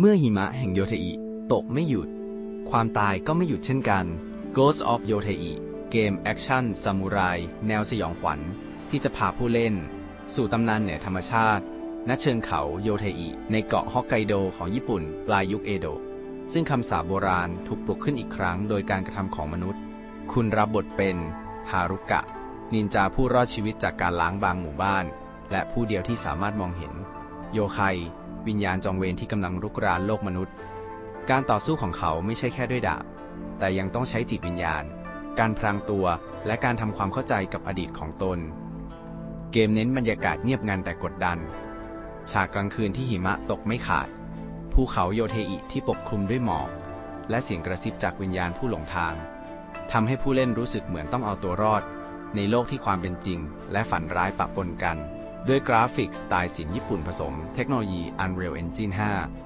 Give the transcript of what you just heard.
เมื่อหิมะแห่งโยเทอิตกไม่หยุด ความตายก็ไม่หยุดเช่นกัน Ghost of Yotei เกมแอคชั่นซามูไรแนวสยองขวัญ ที่จะพาผู้เล่น สู่ตำนานเหนือธรรมชาติ ณเชิงเขาโยเทอิ ในเกาะฮอกไกโดของญี่ปุ่น ปลายยุคเอโดะซึ่งคำสาปโบราณถูกปลุกขึ้นอีกครั้งโดยการกระทำของมนุษย์ คุณรับบทเป็นฮารุกะ นินจาผู้รอดชีวิตจากการล้างบางหมู่บ้าน และผู้เดียวที่สามารถมองเห็น โยไค วิญญาณจองเวรที่กำลังรุกรานโลกมนุษย์ การต่อสู้ของเขาไม่ใช่แค่ด้วยดาบ แต่ยังต้องใช้จิตวิญญาณ การพรางตัวและการทำความเข้าใจกับอดีตของตน เกมเน้นบรรยากาศเงียบงันแต่กดดัน ฉากกลางคืนที่หิมะตกไม่ขาด ภูเขาโยเทอิที่ปกคลุมด้วยหมอกและเสียงกระซิบจากวิญญาณผู้หลงทางทำให้ผู้เล่นรู้สึกเหมือนต้องเอาตัวรอด ในโลกที่ความเป็นจริง และฝันร้ายปะปนกัน ด้วยกราฟิกสไตล์ศิลป์ญี่ปุ่นผสมเทคโนโลยี Unreal Engine 5